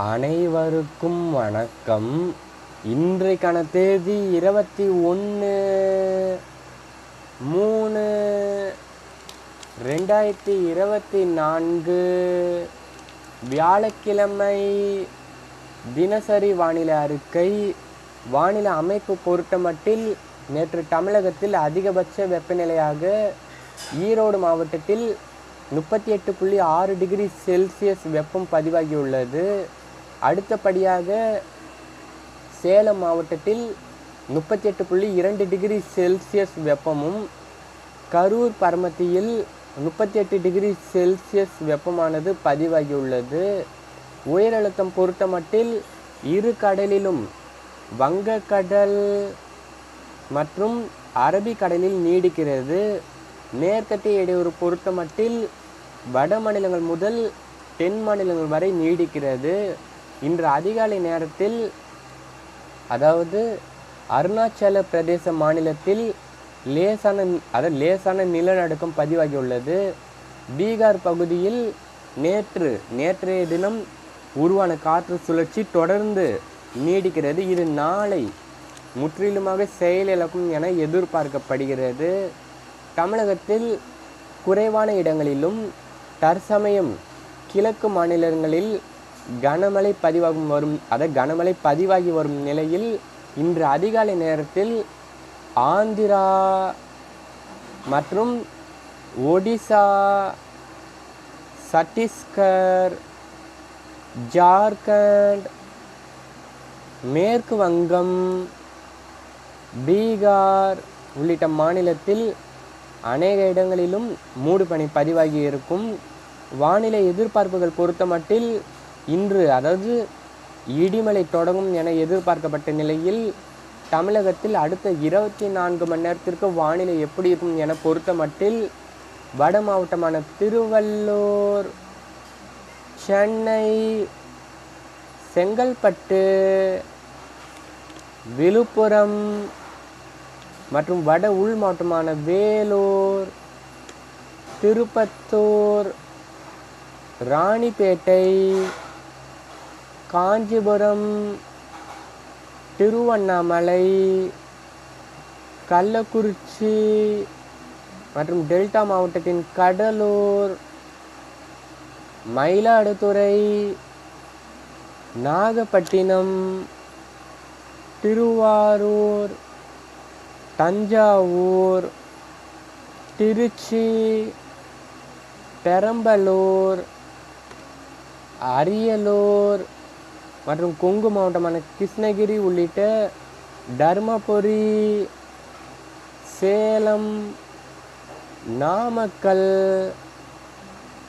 அனைவருக்கும் வணக்கம். இன்றைக்கான தேதி இருபத்தி ஒன்று மூணு ரெண்டாயிரத்தி இருபத்தி நான்கு வியாழக்கிழமை தினசரி வானிலை அறிக்கை. வானிலை அமைப்பு பொருட்டமட்டில் நேற்று தமிழகத்தில் அதிகபட்ச வெப்பநிலையாக ஈரோடு மாவட்டத்தில் முப்பத்தி எட்டு புள்ளி ஆறு டிகிரி செல்சியஸ் வெப்பம் பதிவாகியுள்ளது. அடுத்தபடியாக சேலம் மாவட்டத்தில் முப்பத்தி எட்டு புள்ளி இரண்டு டிகிரி செல்சியஸ் வெப்பமும் கரூர் பரமத்தியில் முப்பத்தி எட்டு டிகிரி செல்சியஸ் வெப்பமானது பதிவாகியுள்ளது. உயரழுத்தம் பொறுத்தமட்டில் இரு கடலிலும் வங்கக்கடல் மற்றும் அரபிக்கடலில் நீடிக்கிறது. மேற்கத்திய இடையூறு பொறுத்தமட்டில் வட மாநிலங்கள் முதல் தென் மாநிலங்கள் வரை நீடிக்கிறது. இன்று அதிகாலை நேரத்தில் அதாவது அருணாச்சல பிரதேச மாநிலத்தில் லேசான அதாவது லேசான நிலநடுக்கம் பதிவாகியுள்ளது. பீகார் பகுதியில் நேற்று நேற்றைய தினம் உருவான காற்று சுழற்சி தொடர்ந்து நீடிக்கிறது. இது நாளை முற்றிலுமாக செயலிழக்கும் என எதிர்பார்க்கப்படுகிறது. தமிழகத்தில் குறைவான இடங்களிலும் தற்சமயம் கிழக்கு மாநிலங்களில் கனமழை பதிவாகும் வரும் அதாவது கனமழை பதிவாகி வரும் நிலையில் இன்று அதிகாலை நேரத்தில் ஆந்திரா மற்றும் ஒடிசா சத்தீஸ்கர் ஜார்க்கண்ட் மேற்கு வங்கம் பீகார் உள்ளிட்ட மாநிலத்தில் அநேக இடங்களிலும் மூடுபனி பதிவாகி இருக்கும். வானிலை எதிர்பார்ப்புகள் பொறுத்தமட்டில் இன்று அதாவது இடிமலை தொடங்கும் என எதிர்பார்க்கப்பட்ட நிலையில் தமிழகத்தில் அடுத்த இருபத்தி நான்கு மணி நேரத்திற்கு வானிலை எப்படி இருக்கும் என பொறுத்தமட்டில் வட மாவட்டமான திருவள்ளூர் சென்னை செங்கல்பட்டு விழுப்புரம் மற்றும் வட உள் மாவட்டமான வேலூர் திருப்பத்தூர் ராணிப்பேட்டை காஞ்சிபுரம் திருவண்ணாமலை கள்ளக்குறிச்சி மற்றும் டெல்டா மாவட்டத்தின் கடலூர் மயிலாடுதுறை நாகப்பட்டினம் திருவாரூர் தஞ்சாவூர் திருச்சி பெரம்பலூர் அரியலூர் மற்றும் கொங்கு மாவட்டமான கிருஷ்ணகிரி உள்ளிட்ட தருமபுரி சேலம் நாமக்கல்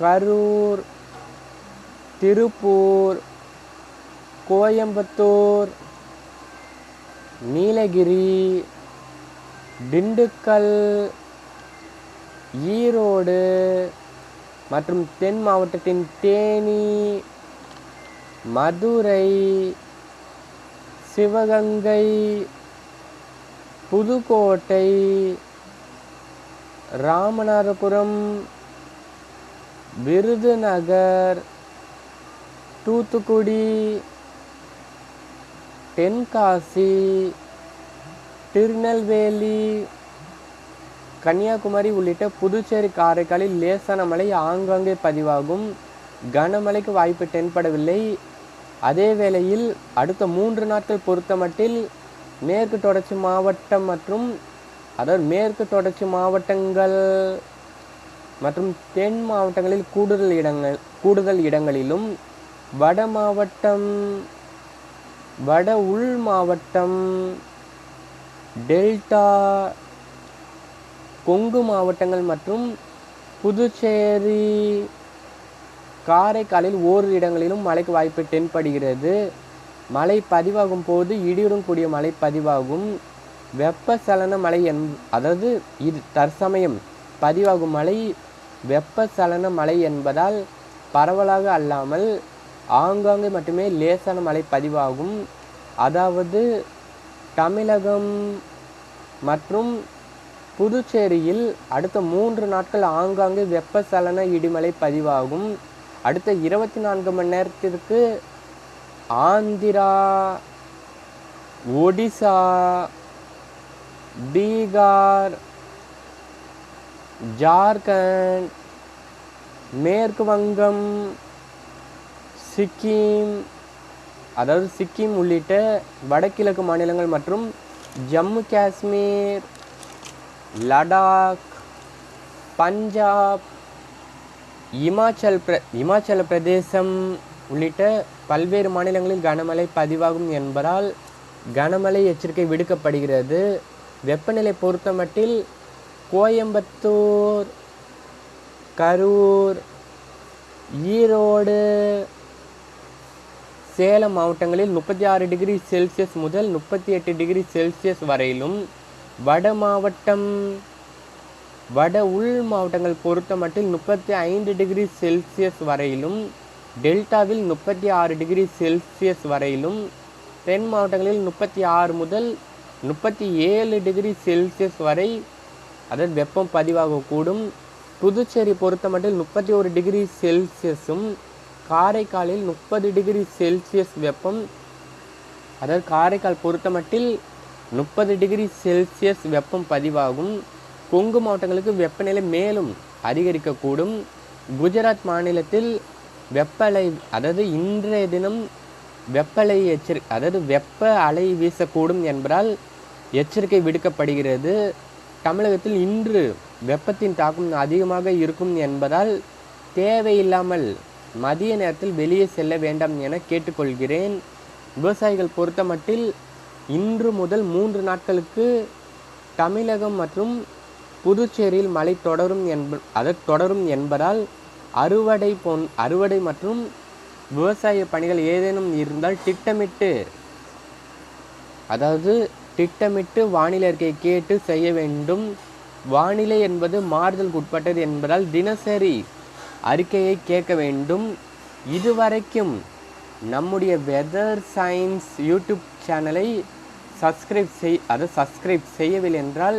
கரூர் திருப்பூர் கோயம்புத்தூர் நீலகிரி திண்டுக்கல் ஈரோடு மற்றும் தென் மாவட்டத்தின் தேனி மதுரை சிவகங்கை புதுக்கோட்டை ராமநாதபுரம் விருதுநகர் தூத்துக்குடி தென்காசி திருநெல்வேலி கன்னியாகுமரி உள்ளிட்ட புதுச்சேரி காரைக்காலில் லேசான மழை ஆங்காங்கே பதிவாகும். கனமழைக்கு வாய்ப்பு தென்படவில்லை. அதே வேளையில் அடுத்த மூன்று நாட்கள் பொறுத்தமட்டில் மேற்கு தொடர்ச்சி மாவட்டம் மற்றும் அதாவது மேற்கு தொடர்ச்சி மாவட்டங்கள் மற்றும் தென் மாவட்டங்களில் கூடுதல் இடங்கள் கூடுதல் இடங்களிலும் வட மாவட்டம் வட உள் மாவட்டம் டெல்டா கொங்கு மாவட்டங்கள் மற்றும் புதுச்சேரி காரைக்காலில் ஓரிரு இடங்களிலும் மழைக்கு வாய்ப்பு தென்படுகிறது. மழை பதிவாகும் போது இடியுடன் கூடிய மழை பதிவாகும். வெப்பசலன மழை என் அதாவது இது தற்சமயம் பதிவாகும் மழை வெப்பசலன மழை என்பதால் பரவலாக அல்லாமல் ஆங்காங்கே மட்டுமே லேசான மழை பதிவாகும். அதாவது தமிழகம் மற்றும் புதுச்சேரியில் அடுத்த மூன்று நாட்கள் ஆங்காங்கே வெப்பசலன இடிமலை பதிவாகும். அடுத்த இருபத்தி நான்கு மணி நேரத்திற்கு ஆந்திரா ஒடிசா பீகார் ஜார்க்கண்ட் மேற்கு வங்கம் சிக்கிம் அதாவது சிக்கிம் உள்ளிட்ட வடகிழக்கு மாநிலங்கள் மற்றும் ஜம்மு காஷ்மீர் லடாக் பஞ்சாப் இமாச்சல் பிர இமாச்சல பிரதேசம் உள்ளிட்ட பல்வேறு மாநிலங்களில் கனமழை பதிவாகும் என்பதால் கனமழை எச்சரிக்கை விடுக்கப்படுகிறது. வெப்பநிலை பொறுத்தமட்டில் கோயம்புத்தூர் கரூர் ஈரோடு சேலம் மாவட்டங்களில் முப்பத்தி ஆறு டிகிரி செல்சியஸ் முதல் முப்பத்தி எட்டு டிகிரி செல்சியஸ் வரையிலும் வட மாவட்டம் வட உள் மாவட்டங்கள் பொறுத்த மட்டில் முப்பத்தி ஐந்து டிகிரி செல்சியஸ் வரையிலும் டெல்டாவில் முப்பத்தி ஆறு டிகிரி செல்சியஸ் வரையிலும் தென் மாவட்டங்களில் முப்பத்தி ஆறு முதல் முப்பத்தி ஏழு டிகிரி செல்சியஸ் வரை அதாவது வெப்பம் பதிவாகக்கூடும். புதுச்சேரி பொறுத்த மட்டில் முப்பத்தி ஒரு டிகிரி செல்சியஸும் காரைக்காலில் முப்பது டிகிரி செல்சியஸ் வெப்பம். அதாவது காரைக்கால் பொறுத்த மட்டில் முப்பது டிகிரி செல்சியஸ் வெப்பம் பதிவாகும். கொங்கு மாவட்டங்களுக்கு வெப்பநிலை மேலும் அதிகரிக்கக்கூடும். குஜராத் மாநிலத்தில் வெப்பலை அதாவது இன்றைய தினம் வெப்பலை எச்சரி அதாவது வெப்ப அலை வீசக்கூடும் என்பதால் எச்சரிக்கை விடுக்கப்படுகிறது. தமிழகத்தில் இன்று வெப்பத்தின் தாக்கம் அதிகமாக இருக்கும் என்பதால் தேவையில்லாமல் மதிய நேரத்தில் வெளியே செல்ல வேண்டாம் என கேட்டுக்கொள்கிறேன். விவசாயிகள் பொறுத்தமட்டில் இன்று முதல் மூன்று நாட்களுக்கு தமிழகம் மற்றும் புதுச்சேரியில் மழை தொடரும் என்ப அது தொடரும் என்பதால் அறுவடை போன் அறுவடை மற்றும் விவசாய பணிகள் ஏதேனும் இருந்தால் திட்டமிட்டு அதாவது திட்டமிட்டு வானிலை அறிக்கையை கேட்டு செய்ய வேண்டும். வானிலை என்பது மாறுதலுக்கு உட்பட்டது என்பதால் தினசரி அறிக்கையை கேட்க வேண்டும். இதுவரைக்கும் நம்முடைய வெதர் சயின்ஸ் யூடியூப் சேனலை சப்ஸ்கிரைப் செய் அதை சப்ஸ்கிரைப் செய்யவில்லை என்றால்